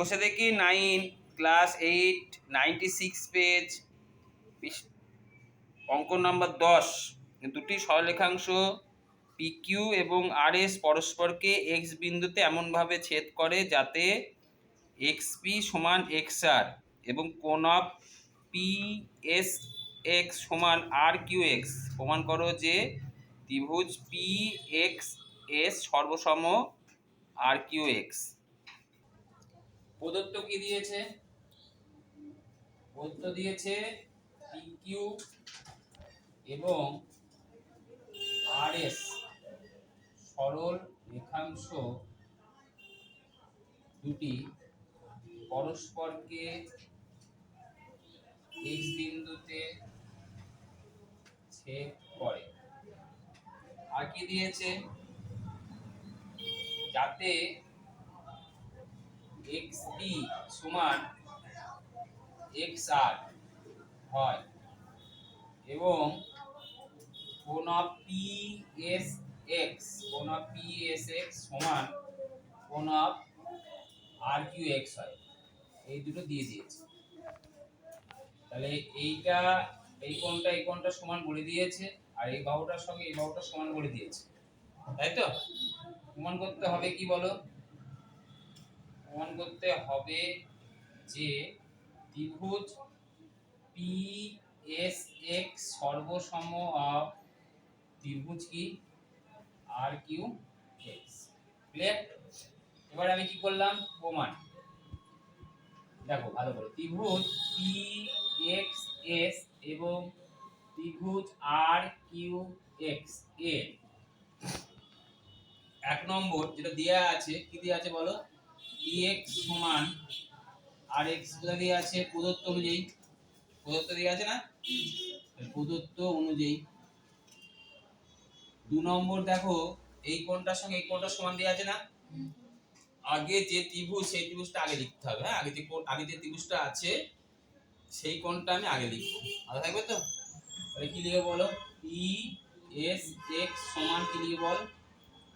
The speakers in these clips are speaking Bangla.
কষে দেখি nine class eight ninety six page অঙ্ক নাম্বার দশ। দুটি সরলেখাংশ পিকিউ এবং আর এস পরস্পরকে এক্স বিন্দুতে এমনভাবে ছেদ করে যাতে এক্স পি সমান এক্স আর এবং কোন পি এস এক্স সমান আর কিউ এক্স প্রমাণ করো যে ত্রিভুজ পি এক্স এস সর্বসম আর কিউ এক্স প্রদত্ত কি দিয়েছে? প্রদত্ত দিয়েছে পি কিউ এবং আর এস সরল রেখাংশ দুটি পরস্পরকে এক্স বিন্দুতে ছেদ করে। আর কি দিয়েছে? যাতে এক্স পি সমান এক্স আর হয় এবং কোন পি এস এক্স কোন পি এস এক্স সমান কোন আর কিউ এক্স হয়। এই দুটো দিয়ে দিয়েছে। তাহলে এইটা, এই কোণটা এই কোণটা সমান বলে দিয়েছে আর এই বাহুটার সঙ্গে এই বাহুটা সমান বলে দিয়েছে। তাই তো? প্রমাণ করতে হবে কি বলো? প্রমাণ করতে হবে যে ত্রিভুজ পি এস এক্স সর্বসম ত্রিভুজ কি? আর কিউ এক্স এবার আমি কি করলাম? প্রমাণ। দেখো, ভালো করে। ত্রিভুজ পি এক্স এস এবং ত্রিভুজ আর কিউ এক্স এ এক নম্বর, যেটা দেয়া আছে, কি দেয়া আছে বলো? এক্স সমান আর এক্স কোথা দিয়ে আছে? প্রদত্ত অনুযায়ী। প্রদত্ত দিয়ে আছে না? প্রদত্ত অনুযায়ী। দু নম্বর দেখো, এই কোণটার সঙ্গে এই কোণটার সমান দিয়ে আছে না? আগে যে ত্রিভুজ, সেই ত্রিভুজটা আগে লিখতে হবে হ্যাঁ? আগে যে কোণ, আগে যে ত্রিভুজটা আছে, সেই কোণটা আমি আগে লিখব। আগে থাকবে তো? তাহলে কি লিখে বলো? পি এস এক্স সমান কি লিখে বল?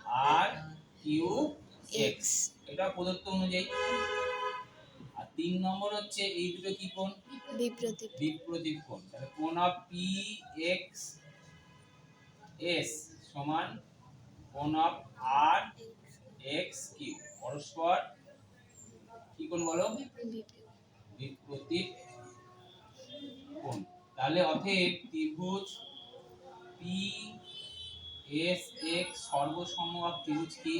আর কিউ এক্স এটা প্রদত্ত অনুযায়ী। আর তিন নম্বর হচ্ছে এই দুটো কি কোণ? বিপ্রতীপ বিপ্রতীপ কোণ। তাহলে কোণ অফ পি এক্স এস সমান কোণ অফ আর এক্স কিউ পরস্পর কি কোণ বলো? বিপ্রতীপ কোণ। তাহলে অতএব ত্রিভুজ পি এস এক্স সর্বসম অফ ত্রিভুজ কি?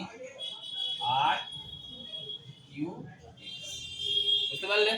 বুঝতে পারলে